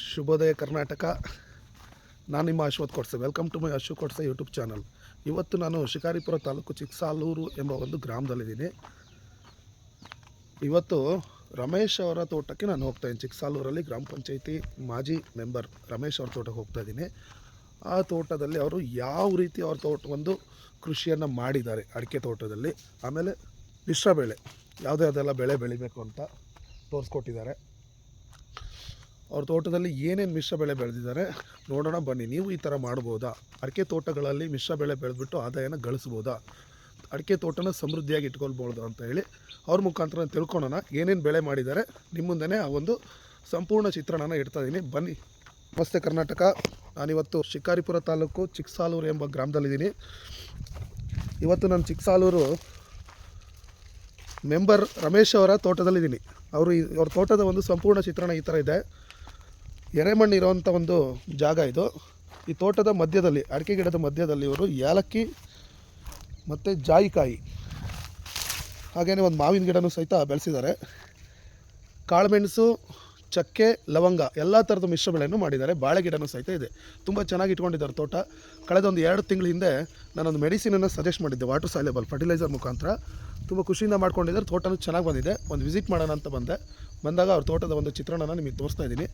ಶುಭೋದಯ ಕರ್ನಾಟಕ. ನಾನು ನಿಮ್ಮ Ashwath Kodse. Welcome to my Ashwa Kodse YouTube channel ಇವತ್ತು ನಾನು ಶಿಕಾರಿಪುರ ತಾಲೂಕು ಚಿಕ್ಕಸಾಲೂರು ಎಂಬ ಒಂದು ಗ್ರಾಮದಲ್ಲಿದ್ದೀನಿ. ಇವತ್ತು ರಮೇಶ್ ಅವರ ತೋಟಕ್ಕೆ ನಾನು ಹೋಗ್ತಾ ಇದ್ದೀನಿ. ಚಿಕ್ಸಾಲೂರಲ್ಲಿ ಗ್ರಾಮ ಪಂಚಾಯಿತಿ ಮಾಜಿ ಮೆಂಬರ್ ರಮೇಶ್ ಅವ್ರ ತೋಟಕ್ಕೆ ಹೋಗ್ತಾ ಇದ್ದೀನಿ. ಆ ತೋಟದಲ್ಲಿ ಅವರು ಯಾವ ರೀತಿ ಅವ್ರ ತೋಟ ಒಂದು ಕೃಷಿಯನ್ನು ಮಾಡಿದ್ದಾರೆ ಅಡಿಕೆ ತೋಟದಲ್ಲಿ. ಆಮೇಲೆ ಮಿಶ್ರ ಬೆಳೆ ಯಾವುದೇ ಅದೆಲ್ಲ ಬೆಳೆ ಬೆಳಿಬೇಕು ಅಂತ ತೋರಿಸ್ಕೊಟ್ಟಿದ್ದಾರೆ. ಅವ್ರ ತೋಟದಲ್ಲಿ ಏನೇನು ಮಿಶ್ರ ಬೆಳೆ ಬೆಳೆದಿದ್ದಾರೆ ನೋಡೋಣ ಬನ್ನಿ. ನೀವು ಈ ಥರ ಮಾಡ್ಬೋದಾ? ಅಡಿಕೆ ತೋಟಗಳಲ್ಲಿ ಮಿಶ್ರ ಬೆಳೆ ಬೆಳೆದ್ಬಿಟ್ಟು ಆದಾಯನ ಗಳಿಸ್ಬೋದಾ? ಅಡಿಕೆ ತೋಟನ ಸಮೃದ್ಧಿಯಾಗಿ ಇಟ್ಕೊಳ್ಬೋದು ಅಂತ ಹೇಳಿ ಅವ್ರ ಮುಖಾಂತರ ತಿಳ್ಕೊಳೋಣ. ಏನೇನು ಬೆಳೆ ಮಾಡಿದ್ದಾರೆ? ನಿಮ್ಮ ಮುಂದೆನೇ ಆ ಒಂದು ಸಂಪೂರ್ಣ ಚಿತ್ರಣನ ಇಡ್ತಾ ಇದ್ದೀನಿ ಬನ್ನಿ. ನಮಸ್ತೆ ಕರ್ನಾಟಕ. ನಾನಿವತ್ತು ಶಿಕಾರಿಪುರ ತಾಲೂಕು ಚಿಕ್ಕಸಾಲೂರು ಎಂಬ ಗ್ರಾಮದಲ್ಲಿದ್ದೀನಿ. ಇವತ್ತು ನಾನು ಚಿಕ್ಕಸಾಲೂರು ಮೆಂಬರ್ ರಮೇಶ್ ಅವರ ತೋಟದಲ್ಲಿದ್ದೀನಿ. ಅವರು ಅವ್ರ ತೋಟದ ಒಂದು ಸಂಪೂರ್ಣ ಚಿತ್ರಣ ಈ ಥರ ಇದೆ. ಎರೆಮಣ್ಣು ಇರೋವಂಥ ಒಂದು ಜಾಗ ಇದು. ಈ ತೋಟದ ಮಧ್ಯದಲ್ಲಿ, ಅಡಿಕೆ ಗಿಡದ ಮಧ್ಯದಲ್ಲಿ ಇವರು ಏಲಕ್ಕಿ ಮತ್ತು ಜಾಯಿಕಾಯಿ. ಹಾಗೆಯೇ ಒಂದು ಮಾವಿನ ಗಿಡನೂ ಸಹಿತ ಬೆಳೆಸಿದ್ದಾರೆ. ಕಾಳುಮೆಣಸು ಚಕ್ಕೆ, ಲವಂಗ ಎಲ್ಲ ಥರದ ಮಿಶ್ರ ಬೆಳೆಯನ್ನು ಮಾಡಿದ್ದಾರೆ. ಬಾಳೆ ಗಿಡನೂ ಸಹಿತ ಇದೆ. ತುಂಬ ಚೆನ್ನಾಗಿ ಇಟ್ಕೊಂಡಿದ್ದಾರೆ ತೋಟ. ಕಳೆದ ಒಂದು ಎರಡು ತಿಂಗಳ ಹಿಂದೆ ನಾನೊಂದು ಮೆಡಿಸಿನನ್ನು ಸಜೆಸ್ಟ್ ಮಾಡಿದ್ದೆ. ವಾಟರ್ ಸಾಲೇಬಲ್ ಫರ್ಟಿಲೈಸರ್ ಮುಖಾಂತರ. ತುಂಬ ಖುಷಿಯಿಂದ ಮಾಡ್ಕೊಂಡಿದ್ದಾರೆ. ತೋಟನೂ ಚೆನ್ನಾಗಿ ಬಂದಿದೆ. ಒಂದು ವಿಸಿಟ್ ಮಾಡೋಣ ಅಂತ ಬಂದೆ. ಬಂದಾಗ ಅವ್ರ ತೋಟದ ಒಂದು ಚಿತ್ರಣನ ನಿಮಗೆ ತೋರಿಸ್ತಾ ಇದ್ದೀನಿ.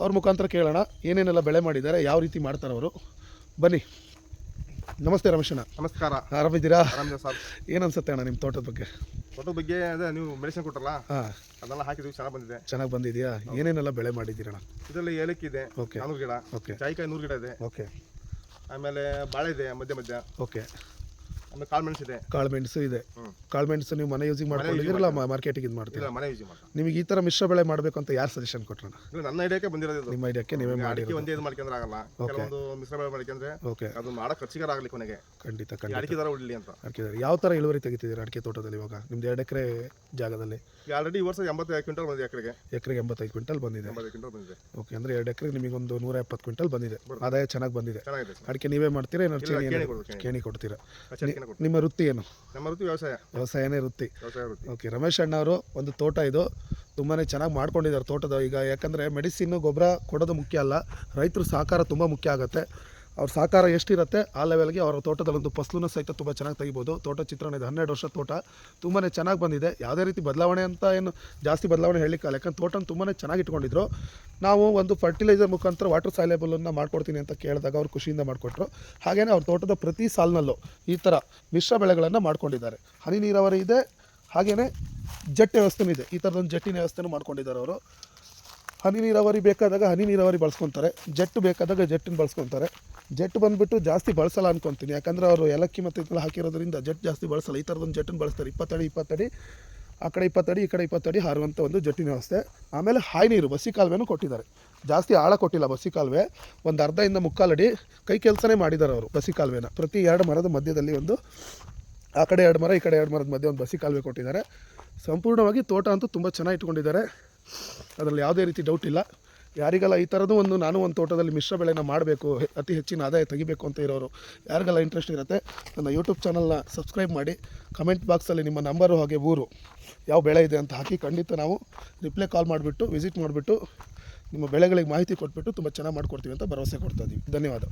ಅವ್ರ ಮುಖಾಂತರ ಕೇಳೋಣ. ಏನೇನೆಲ್ಲ ಬೆಳೆ ಮಾಡಿದ್ದಾರೆ, ಯಾವ ರೀತಿ ಮಾಡ್ತಾರೆ ಅವರು ಬನ್ನಿ. ನಮಸ್ತೆ ರಮೇಶಣ್ಣ. ನಮಸ್ಕಾರ. ಆರಾಮಿದ್ದೀರಾ? ಆರಾಮಿದೆ ಸರ್. ಏನು ಅನ್ಸುತ್ತೆ ಅಣ್ಣ ನಿಮ್ಮ ತೋಟದ ಬಗ್ಗೆ? ತೋಟದ ಬಗ್ಗೆ ಅದೇ ನೀವು ಮೆಡಿಸಿನ್ ಕೊಟ್ಟರಲ್ಲ ಹಾಂ. ಅದೆಲ್ಲ ಹಾಕಿದ್ವಿ ಚೆನ್ನಾಗಿ ಬಂದಿದೆ. ಚೆನ್ನಾಗಿ ಬಂದಿದೆಯಾ? ಏನೇನೆಲ್ಲ ಬೆಳೆ ಮಾಡಿದ್ದೀರಣ್ಣ? ಇದರಲ್ಲಿ ಏಲಕ್ಕಿ ಇದೆ ಓಕೆ. ನಾನೂರು ಗಿಡ ಓಕೆ. ಜಾಯಿಕಾಯಿ ನೂರು ಗಿಡ ಇದೆ. ಓಕೆ. ಆಮೇಲೆ ಬಾಳೆ ಇದೆ ಮಧ್ಯ ಮಧ್ಯ. ಓಕೆ. ಆಮೇಲೆ ಕಾಳುಮೆಣಸು ಇದೆ. ಕಾಳುಮೆಣಸು ಇದೆ. ಹ್ಮ್. ಕಾಳುಮೆಣಸು ನೀವು ಮನೆ ಯೂಸಿಗೆ ಮಾಡ್ಕೊಂಡಿದ್ದೀರಲ್ಲ ಮಾರ್ಕೆಟಿಗೆ ಇದು ಮಾಡ್ತೀರಾ? ಮನೆ ಯೂಸ್ ಮಾಡ್ತಾರೆ ನಿಮಗೆ ಈ ತರ ಮಿಶ್ರ ಬೆಳೆ ಮಾಡಬೇಕು ಅಂತ ಯಾರು ಸಜೆಷನ್ ಕೊಟ್ರ ಇಲ್ಲ ನನ್ನ ಐಡಿಯಾಕ್ಕೆ ಬಂದಿರೋದು ಇದು. ನಿಮ್ಮ ಐಡಿಯಾಕ್ಕೆ ನೀವೇ ಮಾಡಿ ಅಡಿಕೆ ಒಂದೇ ಇದು ಮಾಡ್ಕೊಂಡ್ರೆ ಆಗಲ್ಲ. ಕೆಲವೊಂದು ಮಿಶ್ರ ಬೆಳೆ ಮಾಡ್ಕೊಂಡ್ರೆ ಓಕೆ ಅದು ಮಾಡೋ ಖರ್ಚಿಗಾರ ಆಗಲಿ ಕೊನೆಗೆ. ಖಂಡಿತ ಈ ಖಂಡಿತ. ಅಡಿಕೆ ದರ ಉಳ್ಳಿ ಅಂತ. ಹಾಕಿದ್ದಾರೆ ಯಾವ ತರ ಇಳುವರಿ ತೆಗಿತಿದ್ದೀರಾ ಅಡಿಕೆ ತೋಟದಲ್ಲಿ ಇವಾಗ? ನಿಮ್ದು ಎರಡು ಎಕರೆ ಜಾಗದಲ್ಲಿ? ಆಲ್ರೆಡಿ ಈ ವರ್ಷ ಎಂಬತ್ತೈದು ಕ್ವಿಂಟಲ್ ಬಂದಿದೆ ಎಕರೆಗೆ. ಎಕರೆಗೆ ಎಂಬತ್ತೈದು ಕ್ವಿಂಟಲ್ ಬಂದಿದೆ. ಎಂಬತ್ತು ಕ್ವಿಂಟಲ್ ಬಂದಿದೆ. ಓಕೆ ಅಂದರೆ ಎರಡು ಎಕರೆಗೆ ನಿಮಗೊಂದು ನೂರ ಎಪ್ಪತ್ತು ಕ್ವಿಂಟಲ್ ಬಂದಿದೆ. ಆದಾಯ ಚೆನ್ನಾಗಿ ಬಂದಿದೆ. ಚೆನ್ನಾಗಿದೆ ಅಡಿಕೆ ನೀವೇ ಮಾಡ್ತೀರಾ ಏನಾದ್ರು ಚೇಣಿ. ಕೇಣಿ ಕೊಡ್ತೀರಾ. ನಿಮ್ಮ ವೃತ್ತಿ ಏನು ನಮ್ಮ ವೃತ್ತಿ ವ್ಯವಸಾಯ. ವ್ಯವಸಾಯನೇ ವೃತ್ತಿ. ವ್ಯವಸಾಯ ವೃತ್ತಿ. ಓಕೆ ರಮೇಶ್ ಅಣ್ಣ ಅವರು ಒಂದು ತೋಟ ಇದು. ತುಂಬಾ ಚೆನ್ನಾಗಿ ಮಾಡ್ಕೊಂಡಿದ್ದಾರೆ ತೋಟದ. ಈಗ ಯಾಕಂದರೆ ಮೆಡಿಸಿನ್ ಗೊಬ್ಬರ ಕೊಡೋದು ಮುಖ್ಯ ಅಲ್ಲ ರೈತರು ಸಹಕಾರ ತುಂಬ ಮುಖ್ಯ ಆಗುತ್ತೆ. ಅವ್ರ ಸಹಕಾರ ಎಷ್ಟಿರುತ್ತೆ, ಆ ಲೆವೆಲ್ಗೆ ಅವರ ತೋಟದಲ್ಲೊಂದು ಫಸಲನ್ನು ಸಹಿತ ತುಂಬ ಚೆನ್ನಾಗಿ ತೆಗಿಬೋದು. ತೋಟ ಚಿತ್ರಣ ಇದೆ ಹನ್ನೆರಡು ವರ್ಷ ತೋಟ. ತುಂಬಾ ಚೆನ್ನಾಗಿ ಬಂದಿದೆ. ಯಾವುದೇ ರೀತಿ ಬದಲಾವಣೆ ಅಂತ ಏನು ಜಾಸ್ತಿ ಬದಲಾವಣೆ ಹೇಳಿಕ್ಕಲ್ಲ ಯಾಕಂದ್ರೆ ತೋಟನ ತುಂಬಾ ಚೆನ್ನಾಗಿ ಇಟ್ಕೊಂಡಿದ್ರು. ನಾವು ಒಂದು ಫರ್ಟಿಲೈಸರ್ ಮುಖಾಂತರ ವಾಟರ್ ಸಾಯ್ಲೇಬಲನ್ನು ಮಾಡ್ಕೊಡ್ತೀನಿ ಅಂತ ಕೇಳಿದಾಗ ಅವ್ರು ಖುಷಿಯಿಂದ ಮಾಡಿಕೊಟ್ರು. ಹಾಗೆಯೇ ಅವ್ರ ತೋಟದ ಪ್ರತಿ ಸಾಲಿನಲ್ಲೂ ಈ ಥರ ಮಿಶ್ರ ಬೆಳೆಗಳನ್ನು ಮಾಡ್ಕೊಂಡಿದ್ದಾರೆ. ಹನಿ ನೀರಾವರಿ ಇದೆ. ಹಾಗೆಯೇ ಜೆಟ್ ವ್ಯವಸ್ಥೆನೂ ಇದೆ. ಈ ಥರದೊಂದು ಜಟ್ಟಿನ ವ್ಯವಸ್ಥೆನೂ ಮಾಡ್ಕೊಂಡಿದ್ದಾರೆ ಅವರು. ಹನಿ ನೀರಾವರಿ ಬೇಕಾದಾಗ ಹನಿ ನೀರಾವರಿ ಬಳಸ್ಕೊತಾರೆ. ಜೆಟ್ ಬೇಕಾದಾಗ ಜೆಟ್ಟನ್ನು ಬಳಸ್ಕೊತಾರೆ. ಜೆಟ್ ಬಂದುಬಿಟ್ಟು ಜಾಸ್ತಿ ಬಳಸಲ್ಲ ಅನ್ಕೊತೀನಿ. ಯಾಕಂದರೆ ಅವರು ಏಲಕ್ಕಿ ಮತ್ತು ಇದೆಲ್ಲ ಹಾಕಿರೋದ್ರಿಂದ ಜೆಟ್ ಜಾಸ್ತಿ ಬಳಸಲ್ಲ. ಈ ಥರದೊಂದು ಜೆಟ್ಟನ್ನು ಬಳಸ್ತಾರೆ. ಇಪ್ಪತ್ತಡಿ ಇಪ್ಪತ್ತಡಿ, ಆ ಕಡೆ ಇಪ್ಪತ್ತಡಿ, ಈ ಕಡೆ ಇಪ್ಪತ್ತಡಿ ಹಾರುವಂಥ ಒಂದು ಜೆಟ್ಟಿನ ವ್ಯವಸ್ಥೆ. ಆಮೇಲೆ ಹಾಯ್ ನೀರು, ಬಸಿ ಕಾಲುವೆನೂ ಕೊಟ್ಟಿದ್ದಾರೆ. ಜಾಸ್ತಿ ಆಳ ಕೊಟ್ಟಿಲ್ಲ ಬಸಿ ಕಾಲುವೆ. ಒಂದು ಅರ್ಧದಿಂದ ಮುಕ್ಕಾಲಡಿ ಕೈ ಕೆಲಸನೇ ಮಾಡಿದ್ದಾರೆ ಅವರು ಬಸಿ ಕಾಲುವೆನ. ಪ್ರತಿ ಎರಡು ಮರದ ಮಧ್ಯದಲ್ಲಿ ಒಂದು ಆ ಕಡೆ ಎರಡು ಮರ, ಈ ಕಡೆ ಎರಡು ಮರದ ಮಧ್ಯೆ ಒಂದು ಬಸಿ ಕಾಲುವೆ ಕೊಟ್ಟಿದ್ದಾರೆ. ಸಂಪೂರ್ಣವಾಗಿ ತೋಟ ಅಂತೂ ತುಂಬ ಚೆನ್ನಾಗಿ ಇಟ್ಕೊಂಡಿದ್ದಾರೆ. ಅದರಲ್ಲಿ ಯಾವುದೇ ರೀತಿ ಡೌಟ್ ಇಲ್ಲ. ಯಾರಿಗೆಲ್ಲ ಈ ಥರದ್ದು ಒಂದು ನಾನು ಒಂದು ತೋಟದಲ್ಲಿ ಮಿಶ್ರ ಬೆಳೆನ ಮಾಡಬೇಕು ಅತಿ ಹೆಚ್ಚಿನ ಆದಾಯ ತೆಗಿಬೇಕು ಅಂತ ಇರೋರು, ಯಾರಿಗೆಲ್ಲ ಇಂಟ್ರೆಸ್ಟ್ ಇರುತ್ತೆ, ನನ್ನ ಯೂಟ್ಯೂಬ್ ಚಾನಲ್ನ ಸಬ್ಸ್ಕ್ರೈಬ್ ಮಾಡಿ ಕಮೆಂಟ್ ಬಾಕ್ಸಲ್ಲಿ ನಿಮ್ಮ ನಂಬರು ಹಾಗೆ ಊರು, ಯಾವ ಬೆಳೆ ಇದೆ ಅಂತ ಹಾಕಿ ಖಂಡಿತ ನಾವು ರಿಪ್ಲೈ ಕಾಲ್ ಮಾಡಿಬಿಟ್ಟು ವಿಸಿಟ್ ಮಾಡಿಬಿಟ್ಟು, ನಿಮ್ಮ ಬೆಳೆಗಳಿಗೆ ಮಾಹಿತಿ ಕೊಟ್ಬಿಟ್ಟು ತುಂಬ ಚೆನ್ನಾಗಿ ಮಾಡಿಕೊಡ್ತೀವಿ ಅಂತ ಭರವಸೆ ಕೊಡ್ತಾ ಇದ್ದೀವಿ ಧನ್ಯವಾದ.